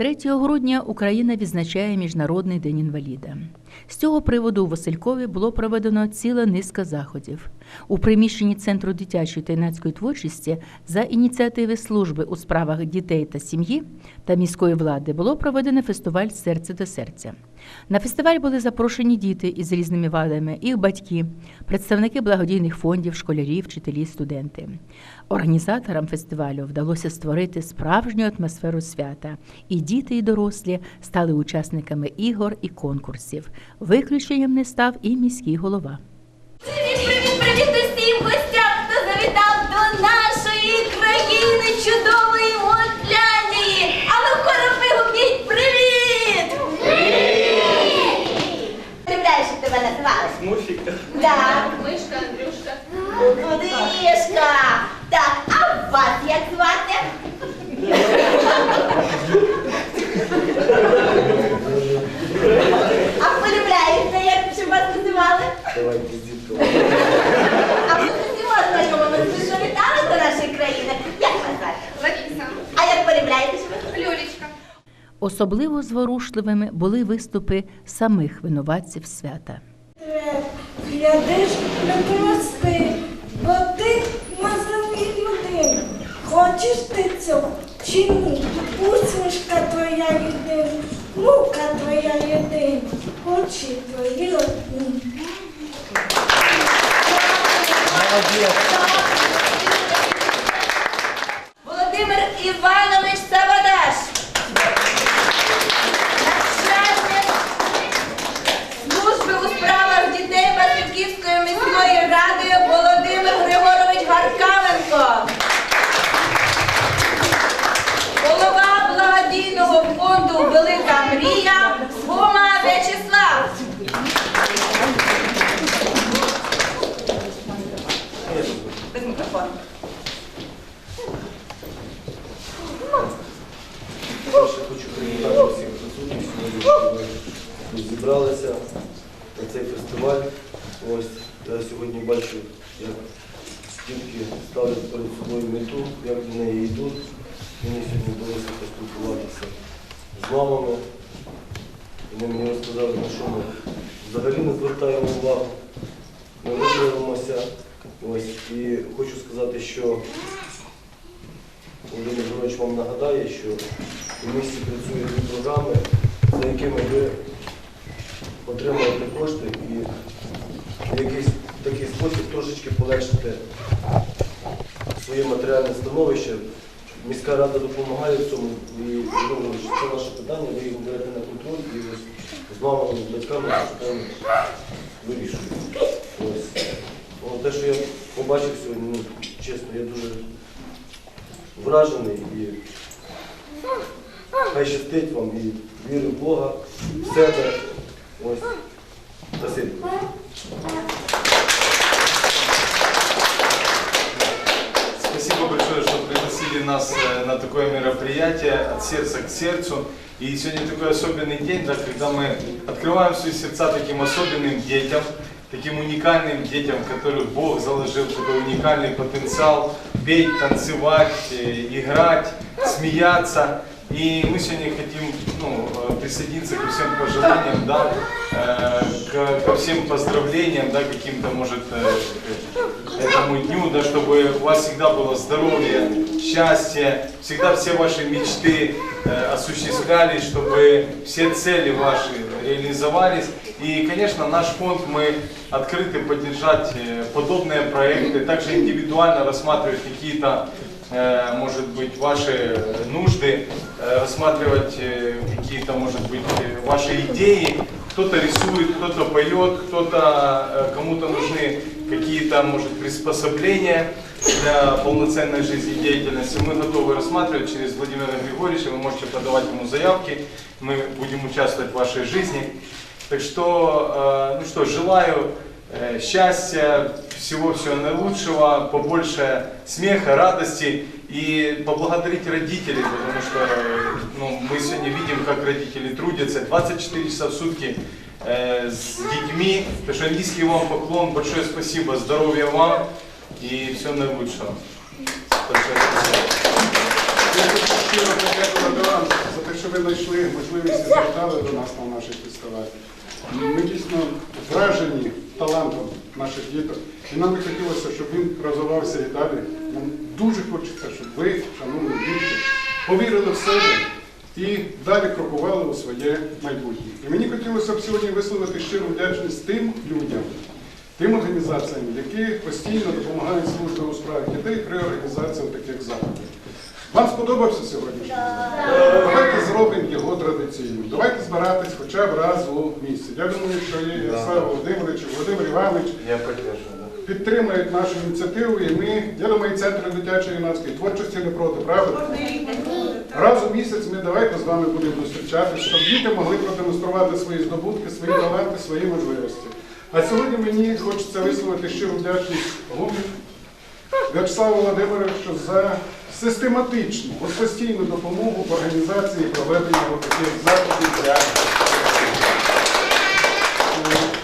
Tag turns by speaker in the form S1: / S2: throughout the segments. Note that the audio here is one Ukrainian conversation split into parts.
S1: 3 грудня Україна відзначає Міжнародний день інваліда. З цього приводу у Василькові було проведено ціла низка заходів. У приміщенні Центру дитячої та юнацької творчості за ініціативи служби у справах дітей та сім'ї та міської влади було проведено фестиваль Серце до серця. На фестиваль були запрошені діти із різними вадами, їх батьки, представники благодійних фондів, школярі, вчителі, студенти. Організаторам фестивалю вдалося створити справжню атмосферу свята, і діти, і дорослі стали учасниками ігор і конкурсів. Виключенням не став і міський голова.
S2: Чудової Модляндії. А ну хором вигукніть привіт! Привіт! Пам'ятаєш, як тебе називали?
S3: Муфік.
S2: Так.
S4: Мишка, Андрюшка.
S2: Подишка. Так, а вас як звати? А полюбляєте, як щоб вас називали?
S3: Давайте з дітком.
S2: А ви з усіма знайомими, ви що вітали до нашої країни? Як вас звати?
S4: Лариса.
S2: А як полюбляєте, що ви?
S4: Люлечка.
S1: Особливо зворушливими були виступи самих винуватців свята.
S5: Глядиш, не прости, бо ти землі людина. Хочеш ти цього чи ні? Усмішка твоя єдина, мука твоя єдина, очі твої одні.
S2: Володимир Іванович Савадаш. Начальник служби у справах дітей Васильківської міської ради Володимир Григорович Гаркавенко. Голова благодійного фонду Велика мрія Гома В'ячеслав. Без мікрофону.
S3: Перше хочу привітати всіх присутніх сьогодні, що ви тут зібралися на цей фестиваль. Ось я сьогодні бачу, як дітки ставлять перед собою мету, як до неї йдуть. Мені сьогодні вдалося поспілкуватися з мамами. Вони мені розказали, на що ми взагалі не звертаємо увагу. Ми не. Ось. І хочу сказати, що Володимир Григорович вам нагадає, що в місті працюють дві програми, за якими ви отримаєте кошти і в якийсь такий спосіб трошечки полегшите своє матеріальне становище. Міська рада допомагає в цьому і Володимир Григорович, це наше питання, ви його берете на контроль і ось з мамами, з батьками питання вирішуєте. Ось. О, те, що я побачив сьогодні, ну, чесно, я дуже вражений і хай щастить вам і вірю в Бога, в себе. Ось. Спасибі.
S6: Спасибо большое, что пригласили нас э, на такое мероприятие от сердца к сердцу. И сегодня такой особенный день, да, когда мы открываем свои сердца таким особенным детям, таким уникальным детям, которых Бог заложил такой уникальный потенциал петь, танцевать, э, играть, смеяться. И мы сегодня хотим ну, присоединиться ко всем пожеланиям, да, э, ко всем поздравлениям, да, каким-то, может, э, этому дню, да, чтобы у вас всегда было здоровье, счастье, всегда все ваши мечты э, осуществлялись, чтобы все цели ваши реализовались. И, конечно, наш фонд, мы открыты поддержать э, подобные проекты, также индивидуально рассматривать какие-то э, может быть, ваши нужды, рассматривать э, какие-то, может быть, э, ваши идеи. Кто-то рисует, кто-то поет, кто-то, э, кому-то нужны какие-то, может, приспособления для полноценной жизнедеятельности. Мы готовы рассматривать через Владимира Григорьевича, вы можете подавать ему заявки, мы будем участвовать в вашей жизни. Так что, э, ну что, желаю э, счастья, всего-всего наилучшего, побольше смеха, радости и поблагодарить родителей, потому что э, ну, мы сегодня видим, как родители трудятся 24 часа в сутки э, с детьми. Так что низкий вам поклон, большое спасибо, здоровья вам и всего наилучшего. Большое спасибо.
S7: Я хочу щиро подякувати вам за те, що
S4: ви знайшли можливість і завітали до нас на наш фестиваль. Ми дійсно вражені талантом наших діток. І нам би хотілося, щоб він розвивався і далі. Нам дуже хочеться, щоб ви, шановні діти, повірили в себе і далі крокували у своє майбутнє. І мені хотілося б сьогодні висловити щиру вдячність тим людям, тим організаціям, які постійно допомагають службі у справах дітей при організації таких заходів. Вам сподобався сьогоднішній день? Давайте зробимо його традиційним. Давайте збиратись хоча б раз у місяць. Я думаю, що і Ярослав Володимирович, і Володимир Іванович
S6: підтримують
S4: нашу ініціативу, і ми, я думаю, центр дитячої юнацької творчості не проти, правда? Раз у місяць ми давайте з вами будемо зустрічатися, щоб діти могли продемонструвати свої здобутки, свої таланти, свої можливості. А сьогодні мені хочеться висловити щиру вдячність голові В'ячеславу Володимировичу за систематичну, от постійну допомогу в організації проведення от таких заходів.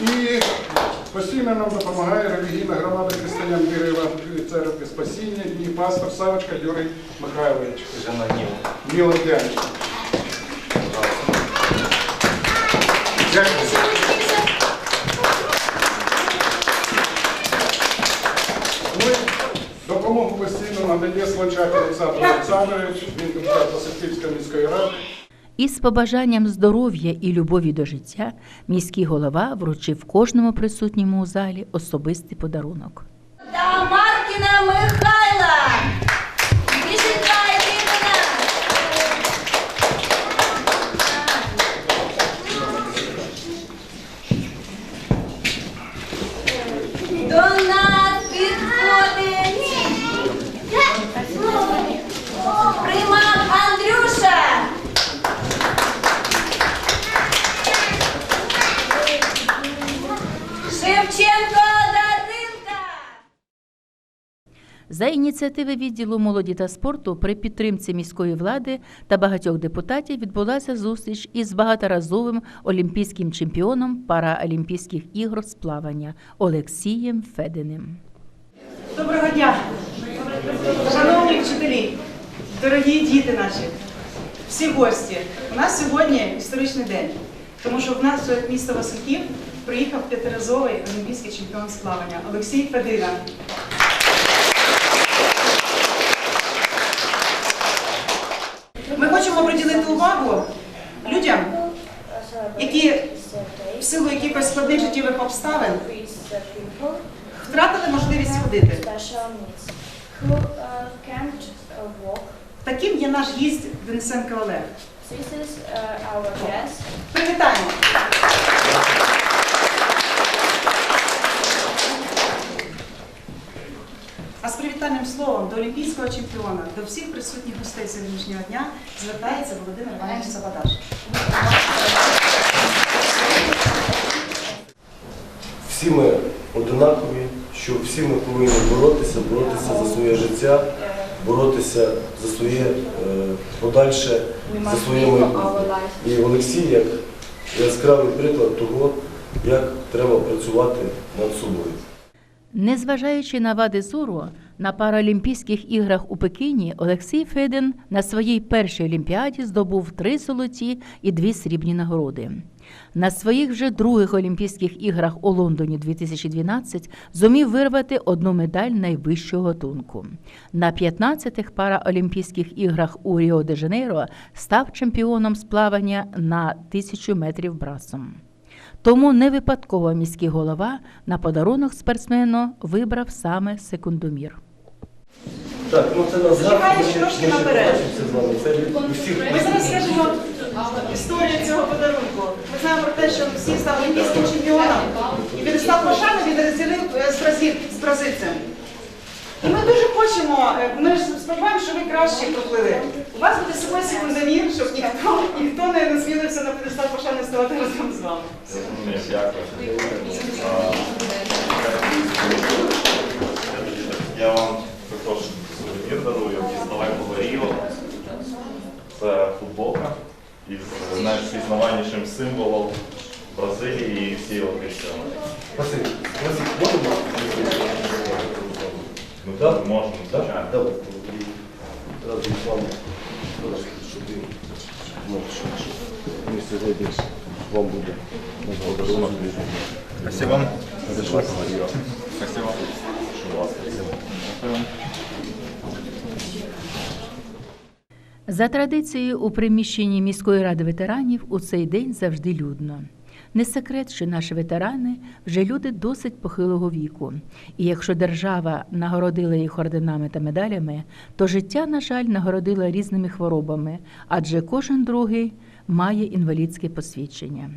S4: І постійно нам допомагає релігійна громада християн віри церкви Спасіння і пастор Савочка Юрій Михайлович. Міло вдячний. Дякую. І допомогу постійно надає Слончак Олександрович, він депутат Васильківської міської ради.
S1: Із побажанням здоров'я і любові до життя міський голова вручив кожному присутньому у залі особистий подарунок.
S2: Та Маркіна Михайла.
S1: За ініціативи відділу молоді та спорту при підтримці міської влади та багатьох депутатів відбулася зустріч із багаторазовим олімпійським чемпіоном Параолімпійських ігор з плавання Олексієм Фединим.
S7: Доброго дня, шановні вчителі, дорогі діти наші, всі гості. У нас сьогодні історичний день, тому що в нас в місто Васильків приїхав п'ятиразовий олімпійський чемпіон з плавання Олексій Федина. Хочемо приділити увагу людям, які в силу якихось складних життєвих обставин втратили можливість ходити. Таким є наш гість Денисенко Олег.
S8: Uh.
S7: Привітаємо! А з привітальним словом до олімпійського чемпіона, до всіх присутніх гостей сьогоднішнього дня звертається Володимир Іванович Сабадаш.
S3: Всі ми одинакові, що всі ми повинні боротися, боротися за своє життя, боротися за своє е, подальше, за своє майбутнє. І Олексій як яскравий приклад того, як треба працювати над собою.
S1: Незважаючи на вади зору, на Паралімпійських іграх у Пекіні Олексій Федин на своїй першій олімпіаді здобув три золоті і дві срібні нагороди. На своїх вже других Олімпійських іграх у Лондоні 2012 зумів вирвати одну медаль найвищого гатунку. На 15-х Параолімпійських іграх у Ріо-де-Жанейро став чемпіоном з плавання на тисячу метрів брасом. Тому не випадково міський голова на подарунок спортсмену вибрав саме секундомір.
S3: Так, ну це нас
S7: Чекаєш трошки наперед. Ми зараз скажемо історію цього подарунку. Ми знаємо про те, що Олексій став олімпійським чемпіоном і він став пошани він розділив е, з бразильцем. І ми дуже хочемо, е, ми ж сподіваємося, що ви краще проплили. У вас буде собою секундомір, щоб ніхто, ніхто не насмілився на п'єдестал пошани ставати разом з вами.
S9: Дякую. Я вам також сувенір дарую із далекого Ріо. Це футболка із найвпізнаванішим символом Бразилії і всієї Олімпійської.
S3: Василь, Так?
S9: можна, звичайно.
S3: Давай. Разом з вами. Щоб він ну, що, що ми вам буде подарунок.
S6: Спасибо.
S9: Спасибо.
S1: За традицією, у приміщенні міської ради ветеранів у цей день завжди людно. Не секрет, що наші ветерани вже люди досить похилого віку. І якщо держава нагородила їх орденами та медалями, то життя, на жаль, нагородила різними хворобами, адже кожен другий має інвалідське посвідчення.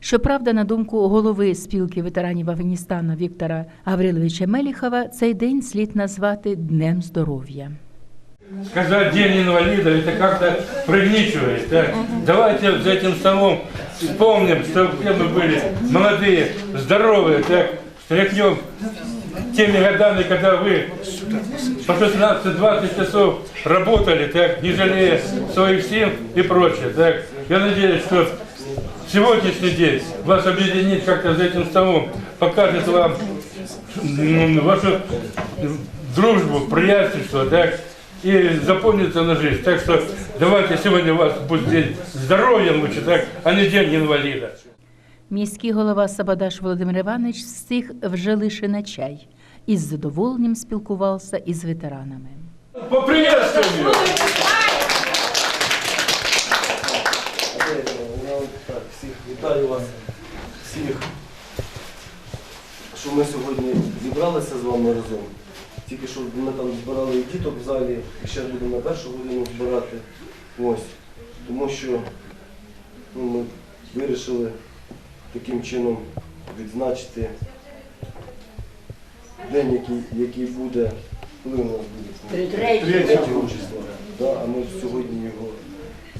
S1: Щоправда, на думку голови спілки ветеранів Афганістану Віктора Гавриловича Меліхова, цей день слід назвати Днем здоров'я.
S10: Сказать День инвалида, это как-то пригничивает. Так? Давайте за этим столом вспомним, что где мы были молодые, здоровые, так, стряхнем теми годами, когда вы по 16-20 часов работали, так, не жалея своих сил и прочее. Так. Я надеюсь, что сегодняшний день вас объединит как-то за этим столом, покажет вам вашу дружбу, приятельство, так, и запомнится на жизнь. Так что давайте сегодня у вас будет день здоровья лучше, так, а не день инвалида.
S1: Міський голова Сабадаш Володимир Іванович встиг вже лише на чай і з задоволенням спілкувався із ветеранами.
S10: Поприветствую!
S3: Всіх вітаю вас, всіх, що ми сьогодні зібралися з вами разом. Тільки що ми там збирали і діток в залі, і ще будемо на першу годину збирати. Ось. Тому що ну, ми вирішили таким чином відзначити день, який, який буде, коли у нас буде? Третього числа. Да, а ми сьогодні його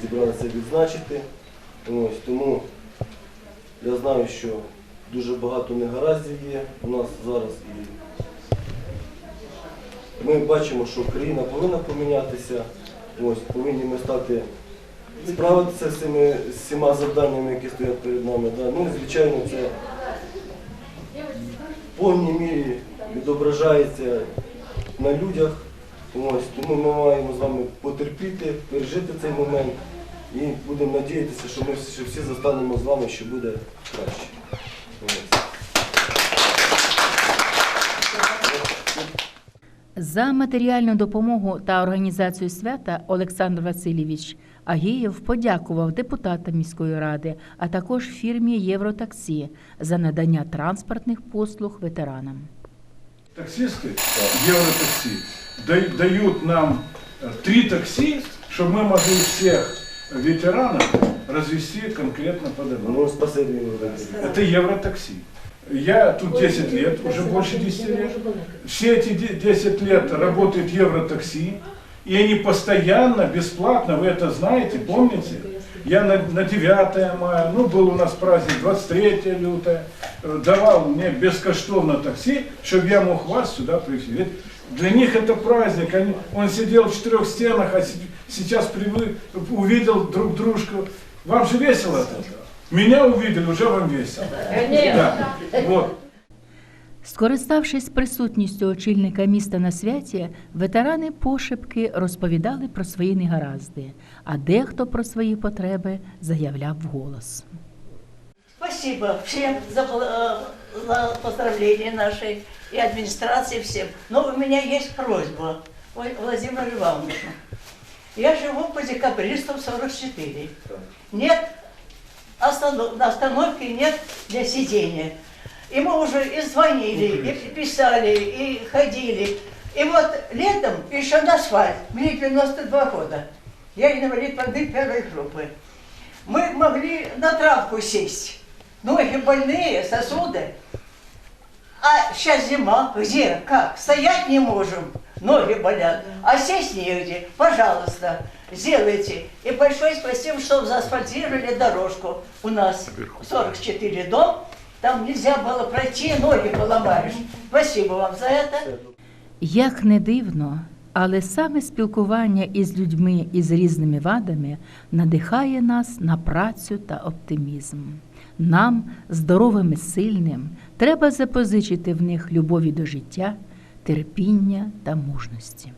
S3: зібралися відзначити. Ось, тому я знаю, що дуже багато негараздів є у нас зараз. І ми бачимо, що країна повинна помінятися. Ось, повинні ми стати справитися з цими з всіма завданнями, які стоять перед нами. Да. Ну, звичайно, це в повній мірі відображається на людях. Ось, тому ми маємо з вами потерпіти, пережити цей момент і будемо надіятися, що ми всі, всі застанемо з вами, що буде краще. Ось.
S1: За матеріальну допомогу та організацію свята Олександр Васильович Агієв подякував депутатам міської ради, а також фірмі Євротаксі за надання транспортних послуг ветеранам.
S11: Таксисты Евротакси да- дают нам э, три такси, чтобы мы могли всех ветеранов развести конкретно по домам.
S3: Ну, спасибі, Володимир.
S11: Я тут 10 лет, уже больше 10 лет. Все эти де- 10 лет работает Евротакси, и они постоянно, бесплатно, вы это знаете, помните? Я на, на 9 мая, ну был у нас праздник 23 лютое, э, давал мне бескоштовно такси, чтобы я мог вас сюда привезти. Ведь Для них это праздник, они, он сидел в четырех стенах, а се- сейчас привык, увидел друг дружку. Вам же весело от этого? Меня увидели, уже вам весело. Да. Вот.
S1: Скориставшись присутністю очільника міста на святі, ветерани пошепки розповідали про свої негаразди, а дехто про свої потреби заявляв вголос.
S12: Спасибо всем за, э, за поздравления нашей и администрации всем. Но у меня есть просьба, Ой, Владимир Иванович. Я живу по декабристам 44. Нет останов- остановки, нет для сидения. И мы уже и звонили, и писали, и ходили. И вот летом еще на асфальт, мне 92 года. Я инвалид воды первой группы. Мы могли на травку сесть. Ноги больные, сосуды. А сейчас зима, где, как? Стоять не можем, ноги болят. А сесть негде, пожалуйста, сделайте. И большое спасибо, что заасфальтировали дорожку. У нас 44 дом, там нельзя было пройти, ноги поломаешь. Спасибо вам за это.
S1: Як не дивно, але саме спілкування із людьми із різними вадами надихає нас на працю та оптимізм. Нам, здоровим і сильним, треба запозичити в них любові до життя, терпіння та мужності.